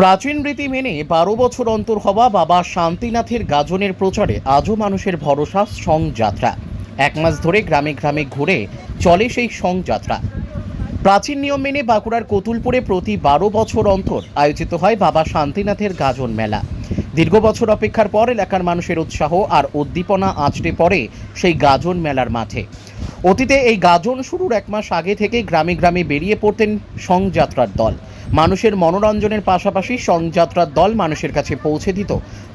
প্রাচীন রীতি মেনে বারো বছর অন্তর হওয়া বাবা শান্তিনাথের গাজনের প্রচারে আজও মানুষের ভরসা সং যাত্রা এক মাস ধরে গ্রামে গ্রামে ঘুরে চলে সেই সং যাত্রা প্রাচীন নিয়ম মেনে বাঁকুড়ার কতুলপুরে প্রতি বারো বছর অন্তর আয়োজিত হয় বাবা শান্তিনাথের গাজন মেলা। দীর্ঘ বছর অপেক্ষার পর এলাকার মানুষের উৎসাহ আর উদ্দীপনা আঁচড়ে পড়ে সেই গাজন মেলার মাঠে। অতীতে এই গাজন শুরুর এক মাস আগে থেকে গ্রামে গ্রামে বেরিয়ে পড়তেন সংযাত্রার দল। মানুষের মনোরঞ্জনের পাশাপাশি সংযাত্রার দল মানুষের কাছে পৌঁছে দিত।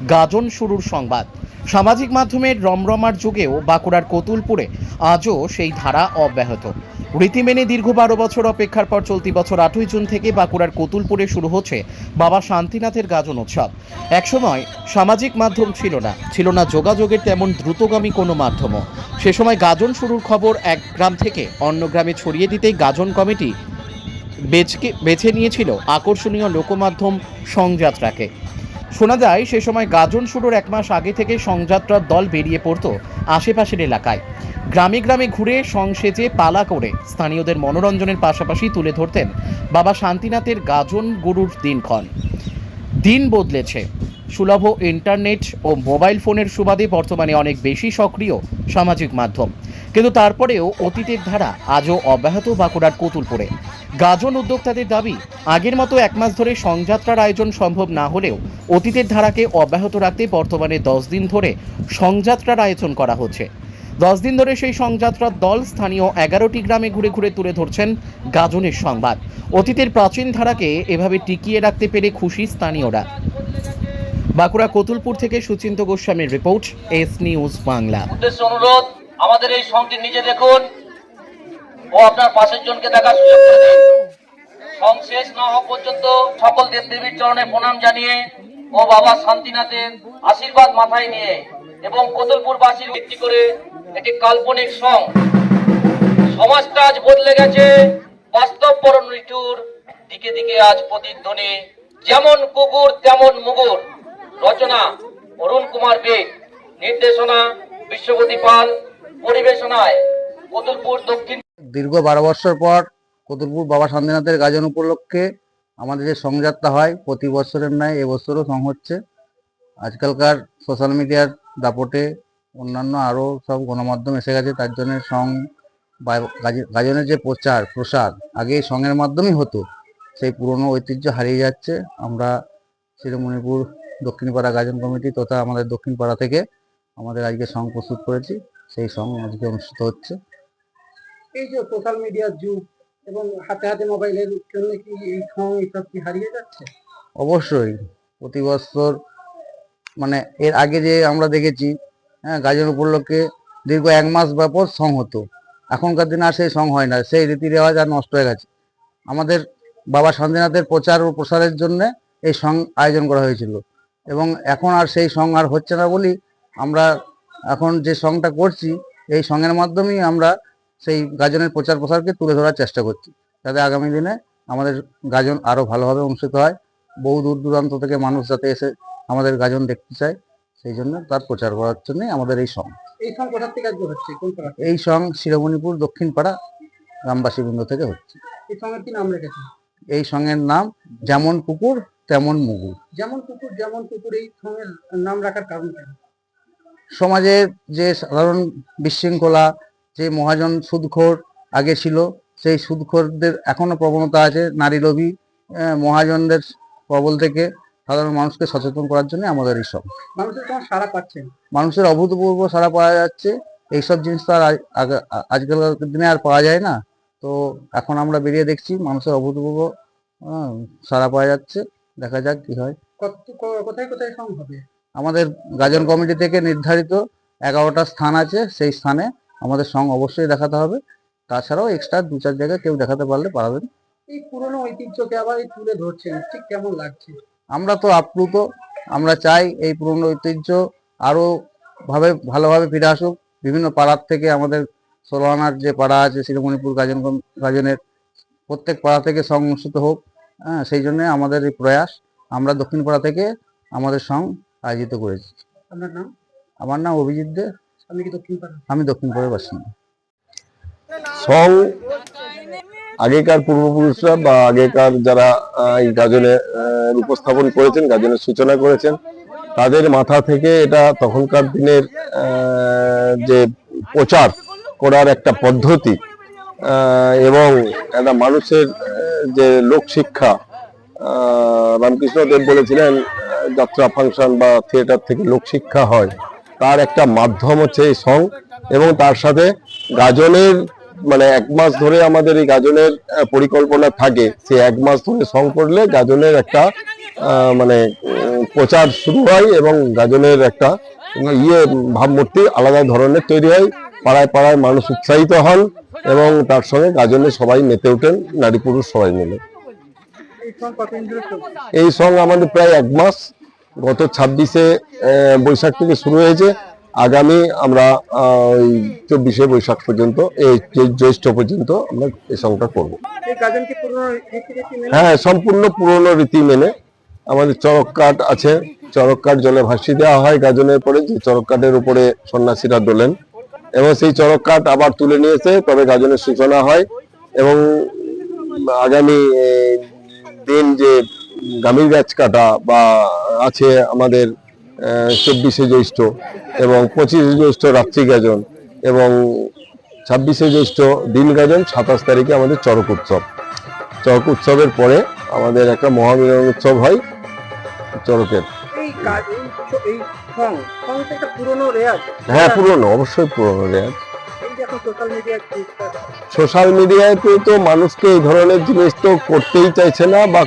গাজন শুরুর সংবাদ। সামাজিক মাধ্যমের রমরমার যুগেও বাঁকুড়ার কতুলপুরে আজও সেই ধারা অব্যাহত। রীতি মেনে দীর্ঘ বারো বছর অপেক্ষার পর চলতি বছর আটই জুন থেকে বাঁকুড়ার কতুলপুরে শুরু হচ্ছে বাবা শান্তিনাথের গাজন উৎসব। একসময় সামাজিক মাধ্যম ছিল না ছিল না যোগাযোগের তেমন দ্রুতগামী কোনো মাধ্যমও। সে সময় গাজন শুরুর খবর এক গ্রাম থেকে অন্য গ্রামে ছড়িয়ে দিতেই গাজন কমিটি বেচকে বেছে নিয়েছিল আকর্ষণীয় লোকমাধ্যম সংযাত্রাকে। শোনা যায়, সে সময় গাজন শুরুর এক মাস আগে থেকে সংযাত্রার দল বেরিয়ে পড়ত আশেপাশের এলাকায়। গ্রামে গ্রামে ঘুরে সংসেজে পালা করে স্থানীয়দের মনোরঞ্জনের পাশাপাশি তুলে ধরতেন বাবা শান্তিনাথের গাজন গুরুর দিনক্ষণ। দিন বদলেছে। সুলভ ইন্টারনেট ও মোবাইল ফোনের সুবাদে বর্তমানে অনেক বেশি সক্রিয় সামাজিক মাধ্যম। কিন্তু তারপরেও অতীতের ধারা আজও অব্যাহত বাঁকুড়ার কতুলপুরে। গাজন উদ্যোক্তাদের দাবি, আগের মতো এক মাস ধরে সংযাত্রার আয়োজন সম্ভব না হলেও অতীতের ধারাকে অব্যাহত রাখতে বর্তমানে দশ দিন ধরে সংযাত্রার আয়োজন করা হচ্ছে। দশ দিন ধরে সেই সংযাত্রার দল স্থানীয় এগারোটি গ্রামে ঘুরে ঘুরে তুলে ধরছেন গাজনের সংবাদ। অতীতের প্রাচীন ধারাকে এভাবে টিকিয়ে রাখতে পেরে খুশি স্থানীয়রা। বাঁকুড়া কতুলপুর থেকে সুচিন্ত গোস্বামীর রিপোর্ট, এস নিউজ বাংলা। অনুরোধ আমাদের এই সংটি নিজে দেখুন ও আপনার পাশের জনকে দেখার সুযোগ করে দিন। সং শেষ না হওয়া পর্যন্ত সকল দেব দেবীর চরণে প্রণাম জানিয়ে ও বাবা শান্তিনাথের আশীর্বাদ মাথায় নিয়ে এবং কতুলপুরবাসীর ভিত্তি করে একটি কাল্পনিক সং, সমাজটা আজ বদলে গেছে, বাস্তব পরণ ঋতুর দিকে দিকে আজ প্রতিধ্বনি যেমন কুকুর, তেমন মুগুর। রচনা অরুণ কুমার বেগ, নির্দেশনা বিশ্বপতি পাল। দীর্ঘ বারো বছর পর কতুলপুর বাবা শান্তিনাথের গাজন উপলক্ষে আমাদের যে সংযাত্রা হয়, প্রতি বছরের ন্যায় এবছরও সং হচ্ছে। আজকালকার সোশ্যাল মিডিয়ার দাপটে অন্যান্য আরও সব গণমাধ্যম এসে গেছে, তার জন্য সং গাজনের যে প্রচার, প্রসার, আগে সঙ্গের মাধ্যমেই হতো। সেই পুরনো ঐতিহ্য হারিয়ে যাচ্ছে। আমরা শিরোমণিপুর দক্ষিণপাড়া গাজন কমিটি তথা আমাদের দক্ষিণপাড়া থেকে আমাদের আজকে সং প্রস্তুত করেছি। সেই সং আজকে অনুষ্ঠিত হচ্ছে। এই যে সোশ্যাল মিডিয়ার যুগ এবং হাতে হাতে মোবাইলের জন্য কি এই সং এসব কি হারিয়ে যাচ্ছে? অবশ্যই। প্রতি বছর মানে এর আগে যে আমরা দেখেছি হ্যাঁ গাজন উপলক্ষে দীর্ঘ এক মাস ব্যাপক সং হতো। এখনকার দিনে আর সেই সং হয় না। সেই রীতি রেওয়াজ আর নষ্ট হয়ে গেছে। আমাদের বাবা শান্তিনাথের প্রচার ও প্রসারের জন্য এই সং আয়োজন করা হয়েছিল। এবং এখন আর সেই সং আর হচ্ছে না বলি আমরা এখন যে সংটা করছি এই সঙ্গের মাধ্যমেই আমরা সেই গাজনের প্রচার প্রসারকে তুলে ধরার চেষ্টা করছি। যাতে আগামী দিনে আমাদের গাজন আরও ভালোভাবে অনুষ্ঠিত হয়। বহু দূর দূরান্ত থেকে মানুষ যাতে এসে আমাদের গাজন দেখতে চায় সেই জন্য তার প্রচার করার জন্য আমাদের এই সং এই সং হচ্ছে? কোন পাড়া এই সং শিরোমণিপুর দক্ষিণপাড়া গ্রামবাসীবৃন্দ থেকে হচ্ছে। এই সঙ্গের নাম যেমন কুকুর তেমন মুগুর। যেমন কুকুর যেমন কুকুর এই সঙ্গের নাম রাখার কারণ কেন সমাজের যে সাধারণ বিশৃঙ্খলা যে মহাজন সুদখোর আগে ছিল সেই সুদখোরদের এখনও প্রবণতা আছে নারী লোভী মহাজনদের কবল থেকে সাধারণ মানুষকে সচেতন করার জন্য আমাদের এই সব মানুষের সারা পাচ্ছেন? মানুষের অভূতপূর্ব সারা পাওয়া যাচ্ছে। এইসব জিনিস তো আর আজ- আজকালকার দিনে আর পাওয়া যায় না। তো এখন আমরা বেরিয়ে দেখছি মানুষের অভূতপূর্ব সারা পাওয়া যাচ্ছে। দেখা যাক কি হয়। কোথায় কোথায় সং হবে? আমাদের গাজন কমিটি থেকে নির্ধারিত এগারোটা স্থান আছে সেই স্থানে আমাদের সং অবশ্যই দেখাতে হবে। তাছাড়াও এক্সট্রা দু চার জায়গায় কেউ দেখাতে পারলে পারবেন। এই পুরনো ঐতিহ্যকে আবার এই তুলে ধরছেন ঠিক কেমন লাগছে? আমরা তো আপ্লুত আমরা চাই এই পুরনো ঐতিহ্য আরও ভাবে ভালোভাবে ফিরে আসুক। বিভিন্ন পাড়ার থেকে আমাদের সোলানার যে পাড়া আছে শিরোমণিপুর গাজন গাজনের প্রত্যেক পাড়া থেকে সং অনুষ্ঠিত হোক হ্যাঁ সেই জন্য আমাদের এই প্রয়াস। আমরা দক্ষিণ পাড়া থেকে আমাদের সং আয়োজিত করেছি। আপনার নাম? আমার নাম অভিজিৎ দে। আপনি কি দক্ষিণ আমি দক্ষিণ বাসিন্দা। সং আগেকার পূর্বপুরুষরা বা আগেকার যারা এই গাজনে উপস্থাপন করেছেন গাজনের সূচনা করেছেন তাদের মাথা থেকে এটা তখনকার দিনের যে প্রচার করার একটা পদ্ধতি এবং একটা মানুষের যে লোকশিক্ষা আহ, রামকৃষ্ণ দেব বলেছিলেন যাত্রা ফাংশন বা থিয়েটার থেকে লোকশিক্ষা হয়। তার একটা মাধ্যম হচ্ছে এই সং এবং তার সাথে গাজনের মানে এক মাস ধরে আমাদের এই গাজনের পরিকল্পনা থাকে। সে এক মাস ধরে সং করলে গাজনের একটা মানে প্রচার শুরু হয় এবং গাজনের একটা ইয়ে ভাবমূর্তি আলাদা ধরনের তৈরি হয়। পাড়ায় পাড়ায় মানুষ উৎসাহিত হন এবং তার সঙ্গে গাজনে সবাই মেতে ওঠেন, নারী পুরুষ সবাই মিলে। এই সং আমাদের প্রায় এক মাস গত ছাব্বিশে বৈশাখ থেকে শুরু হয়েছে। আগামী আমরা ওই চব্বিশে বৈশাখ পর্যন্ত এই জ্যৈষ্ঠ পর্যন্ত আমরা এই সংটা করব হ্যাঁ সম্পূর্ণ পুরনো রীতি মেনে। আমাদের চরক কাঠ আছে চরক কাঠ জলে ভাসিয়ে দেওয়া হয় গাজনের পরে যে চরক কাঠের উপরে সন্ন্যাসীরা দোলেন। এবং সেই চরক কাঠ আবার তুলে নিয়েছে তবে গাজনের সূচনা হয়। এবং আগামী দিন যে গামীর গাছ কাটা বা আছে আমাদের চব্বিশে জ্যৈষ্ঠ এবং পঁচিশে জ্যৈষ্ঠ রাত্রি গাজন এবং ছাব্বিশে জ্যৈষ্ঠ দিন গাজন সাতাশ তারিখে আমাদের চরক উৎসব। চরক উৎসবের পরে আমাদের একটা মহামিলন উৎসব হয় চরকের একটা পুরনো রেয়াজ। হ্যাঁ পুরনো অবশ্যই পুরনো রেয়াজ। সোশ্যাল মিডিয়ায় তো মানুষকে এই ধরনের জিনিস তো করতেই চাইছে না বা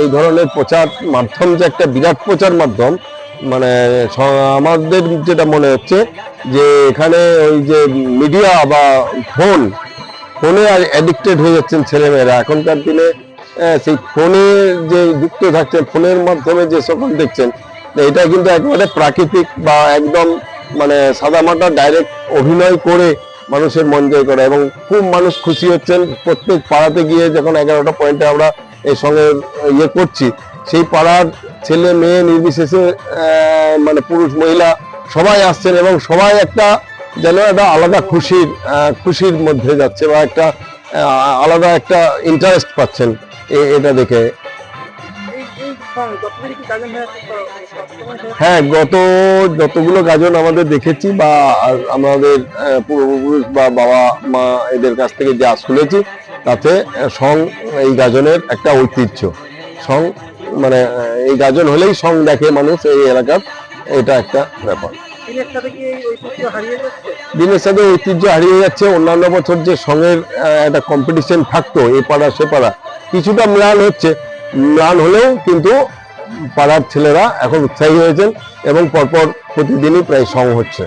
এই ধরনের প্রচার মাধ্যম যে একটা বিরাট প্রচার মাধ্যম মানে আমাদের যেটা মনে হচ্ছে যে এখানে ওই যে মিডিয়া বা ফোন ফোনে আর অ্যাডিক্টেড হয়ে যাচ্ছেন ছেলেমেয়েরা। এখনকার দিনে সেই ফোনে যে যুক্ত থাকছেন ফোনের মাধ্যমে যে সকল দেখছেন, এটা কিন্তু একেবারে প্রাকৃতিক বা একদম মানে সাদামাটা ডাইরেক্ট অভিনয় করে মানুষের মন জয় করা এবং খুব মানুষ খুশি হচ্ছেন। প্রত্যেক পাড়াতে গিয়ে যখন এগারোটা পয়েন্টে আমরা এই সঙ্গে ইয়ে করছি, সেই পাড়ার ছেলে, মেয়ে, নির্বিশেষে মানে পুরুষ, মহিলা সবাই আসছেন এবং সবাই একটা যেন একটা আলাদা খুশির খুশির মধ্যে যাচ্ছে বা একটা আলাদা একটা ইন্টারেস্ট পাচ্ছেন এটা দেখে। হয়ে, গত যতগুলো গাজন আমাদের দেখেছি বা আমাদের পূর্বপুরুষ বা বাবা, মা এদের কাছ থেকে যা শুনেছি, তাতে সং এই গাজনের একটা ঐতিহ্য। সং মানে এই গাজন হলেই সং দেখে মানুষ এই এলাকার, এটা একটা ব্যাপার। দিনের সাথে ঐতিহ্য হারিয়ে যাচ্ছে, অন্যান্য বছর যে সঙ্গের একটা কম্পিটিশন থাকতো, এ পাড়া সে পাড়া, কিছুটা ম্লান হচ্ছে ম্লান হলেও কিন্তু পাড়ার ছেলেরা এখন উৎসাহী হয়েছেন এবং পরপর প্রতিদিনই প্রায় সং হচ্ছে।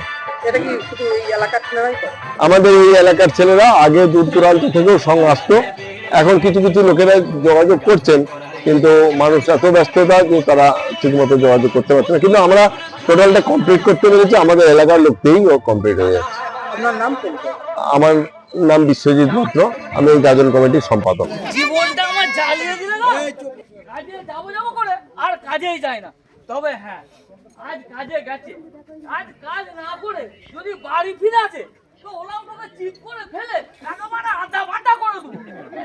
আমাদের এই এলাকার ছেলেরা আগে দূর দূরান্ত থেকেও সং আসতো। এখন কিছু কিছু লোকেরা যোগাযোগ করছেন কিন্তু মানুষ এত ব্যস্ততা যে তারা ঠিকমতো যোগাযোগ করতে পারছে না। কিন্তু আমরা টোটালটা কমপ্লিট করতে পেরেছি আমাদের এলাকার লোককেই কমপ্লিট হয়ে যাচ্ছে। নাম আমার নাম বিশ্বজিৎ মিত্র আমি এই গাজন কমিটির সম্পাদক। জীবনটা আমার জ্বালিয়ে দিলে না? কাজে যাব যাব করে আর কাজেই যায় না। তবে হ্যাঁ আজ কাজে গেছে। আজ কাজ না করে যদি বাড়ি ফিরে আসে তো ওলাম চিপ করে ফেলে একেবারে আদা বাটা করে দেবো।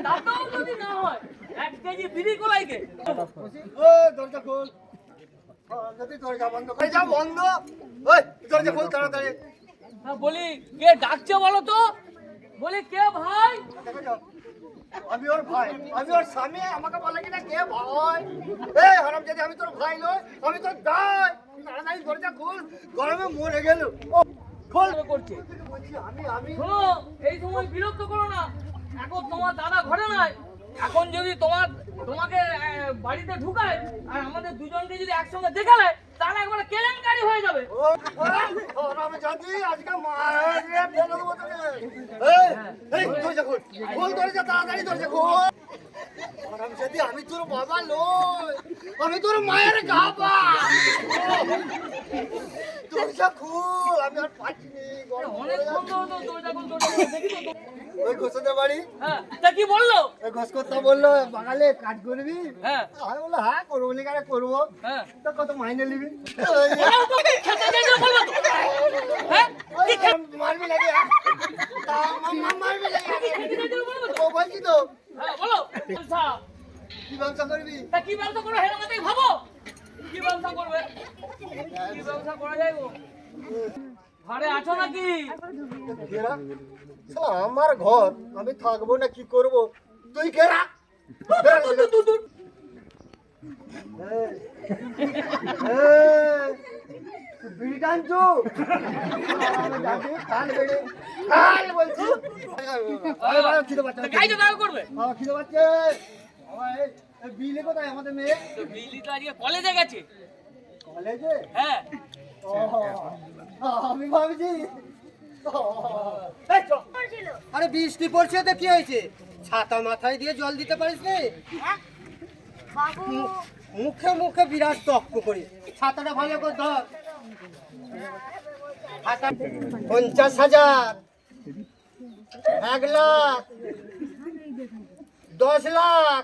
তাতেও যদি না হয় এক কেজি বিড়ি কোলাইকে। হ্যাঁ, বলি কে ডাকছে বলো তো? বলি কে ভাই? আমি ওর ভাই। আমি ওর স্বামী আমাকে বলে কিনা কে ভাই? এ হারাম যদি আমি তোর ভাই নই আমি তোর দাই। তাড়াতাড়ি দরজা খুল গরমে মরে গেল। খোল। করছে। আমি আমি। এই সময় বিরক্ত করো না। এখন তোমার দাদা ঘরে নাই। এখন যদি তোমার তোমাকে বাড়িতে ঢুকায় আর আমাদের দুজনকে যদি একসঙ্গে দেখালে তাহলে একবারে কেলেঙ্কারি হয়ে যাবে। আমি তোর বাবা আমি তোর মায়ের গাবা দরজা খুল আমি আর পাচ্ছি অনেক দেখি তো। ওই ঘোষাতে বাড়ি? হ্যাঁ তা কি বলল? ওই ঘোষ করতে বলল বাগালে কাজ করবি? হ্যাঁ। আমি বলল হ্যাঁ করব নি কেন করব। হ্যাঁ। তো কত মাইনে নিবি? হ্যাঁ? মারবি লাগে মারবি লাগে বলছি তো। বলো। কি ব্যবসা করবি? তা কি ব্যবসা করবে হের ভাবো। কি ব্যবসা করবে? কি ব্যবসা করা যায় ঘরে আছো নাকি? আমার ঘর আমি থাকব না কি করব? তুই এই বিলে কোথায়? আমাদের মেয়ে? বিলি তো আজকে কলেজে গেছে। কলেজে হ্যাঁ। আমি ভাবছি। আরে বৃষ্টি পড়ছে তো কি হয়েছে? ছাতা মাথায় দিয়ে জল দিতে পারিস নি? মুখে মুখে বিরাট তক্ক করি। ছাতাটা ভালো করে ধর। পঞ্চাশ হাজার। এক লাখ। দশ লাখ।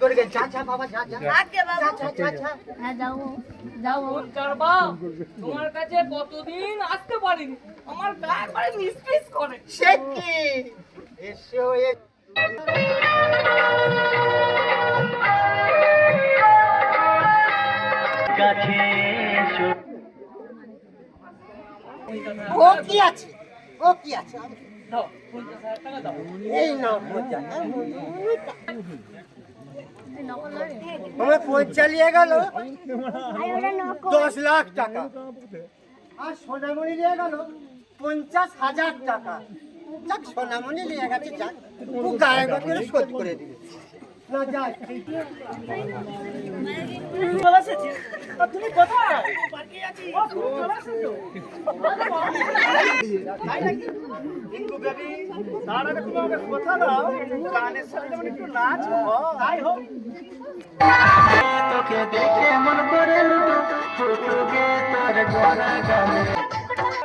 করে গে যা যা বাবা যা যা। আগে বাবা। যা যা যা হ্যাঁ যাও যাও। পঞ্চার তোমার কাছে কতদিন আসতে পারিনি। আমার গা একবারে নিস্পিস করে। সে কি? এসো এ ও কি আছে? ও কি আছে? দাও পঞ্চাশ হাজার টাকা দাও। এই না মজা আমার পঞ্চালিয়ে গেল। দশ লাখ টাকা। আর সোনামণি নিয়ে গেল পঞ্চাশ হাজার টাকা। যাক, সোনামণি নিয়ে গেছে, যাক। গায়ে করে শোধ করে দিবে তুমি কথা দাও গানের সাথে যেমন। তাই হোক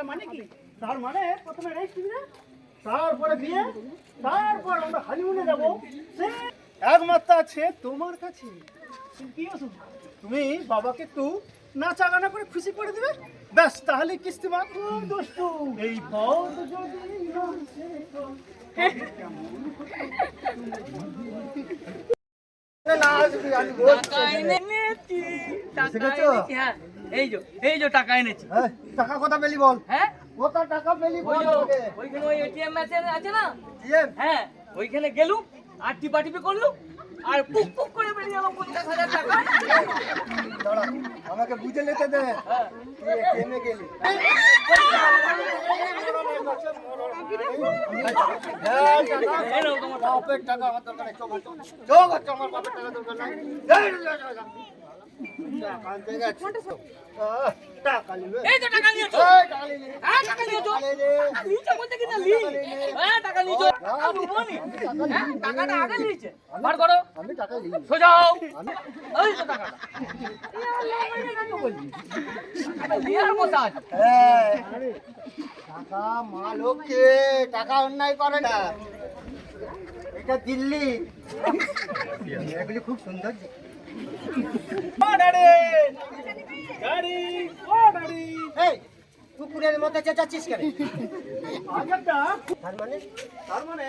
মানে কি তার মানে দিবে তারপরে বিয়ে তারপর আমরা হানিমুনে যাব সে একমাত্র আছে তোমার কাছে। তুমি বাবাকে একটু নাচা গানা করে খুশি করে দিবে? ব্যাস তাহলে কিস্তি মা দুষ্টু এই হ্যাঁ। এই যে এই যে টাকা এনেছি। এই, টাকা কথা পেলি বল? হ্যাঁ? টাকা পেলি ওই বল ওইখানে ওই এটিএম মেশিন আছে না? হ্যাঁ ওইখানে গেলুম। আর টিপা টিপি করল আর পুক পুক করে বেরিয়ে গেল পঞ্চাশ হাজার টাকা দাঁড়া, আমাকে বুঝে নিতে দে কেনে গেলি টাকা। এই নাও তোমার বাপের টাকা আমার দরকার আমার বাপের টাকা দরকার নাই। এই। টাকা আনতে গেছে। আহ, টাকা নিবে। এই তো টাকা নিয়েছো। এই, টাকা নিলি। হ্যাঁ টাকা নিয়েছো। টাকা নিলি। টাকা নিয়েছো বলতে কি না লি হ্যাঁ টাকা নিয়েছো। আর নিবনি হ্যাঁ টাকাটা আগে নিয়েছে বার করো। আমি টাকা নিই সোজাও এই তো টাকাটা। লিয়ার বসা আছে এই, টাকা মা লোককে টাকা অন্যায় করে না। এটা দিল্লি। এগুলি খুব সুন্দর। কুকুরের মতো চেঁচাচ্ছিস কেন? তার মানে? তার মানে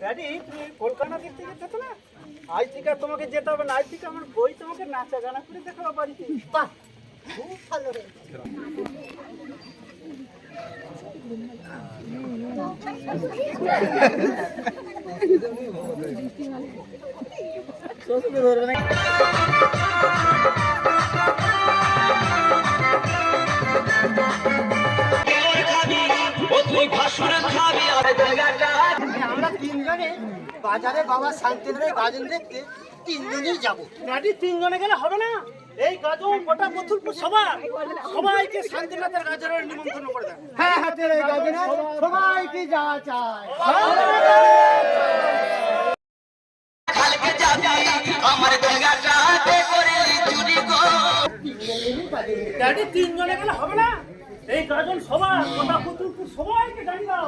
ড্যাডি তুমি কলকাতা দিক থেকে যেতে না? আজ থেকে আর তোমাকে যেতে হবে না। আজ থেকে আমার বই তোমাকে নাচা গানা করে দেখাবো বাড়িতে। বাহ খুব ভালো রে আমরা তিনজনে বাজারে বাবা শান্তিনাথের গাজন দেখতে তিনজনই যাব। গাড়ি তিনজনে গেলে হবে না? এই গাজন গোটা মথুরপুর সবার। সবাইকে শান্তিনাথের গাজনের নিমন্ত্রণ করে দেন। হ্যাঁ হাতের এই গাজনে সবাইকে যাওয়া চায়। গাড়ি তিনজনে গেলে হবে না? এই গাজন সবার গোটা কুতুরপুর সবাইকে জানিয়ে দাও।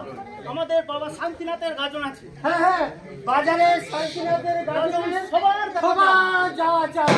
আমাদের বাবা শান্তিনাথের গাজন আছে। হ্যাঁ হ্যাঁ বাজারে শান্তিনাথের গাজন সবার। সবার যাওয়া চায়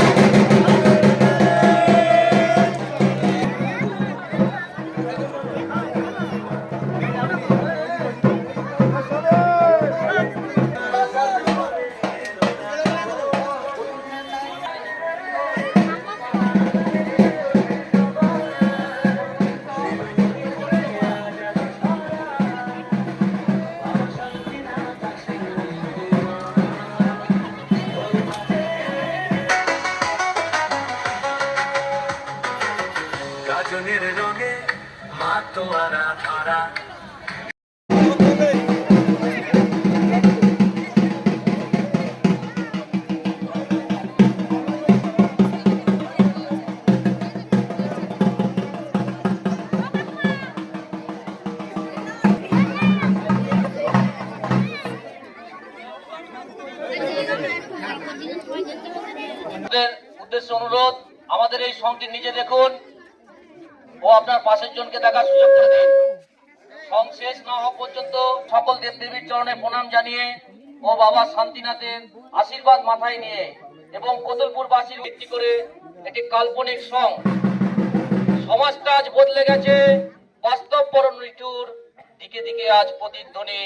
উদ্দেশ্যে অনুরোধ, আমাদের এই সংটি নিজে দেখুন ও আপনার পাশের জনকে দেখার সুযোগ করে দিন। সং শেষ না হওয়া পর্যন্ত সকল দেব দেবীর চরণে প্রণাম জানিয়ে ও বাবা শান্তিনাথের আশীর্বাদ মাথায় নিয়ে এবং কোতলপুরবাসীর ভিত্তি করে একটি কাল্পনিক সং, সমাজটা আজ বদলে গেছে, বাস্তব পরণ নিঠুর দিকে দিকে আজ প্রতিধ্বনি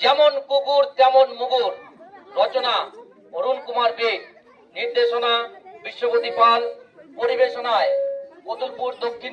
যেমন কুকুর, তেমন মুগুর। রচনা অরুণ কুমার বেগ, নির্দেশনা বিশ্বপতি পাল, পরিবেশনায় কতুলপুর দক্ষিণ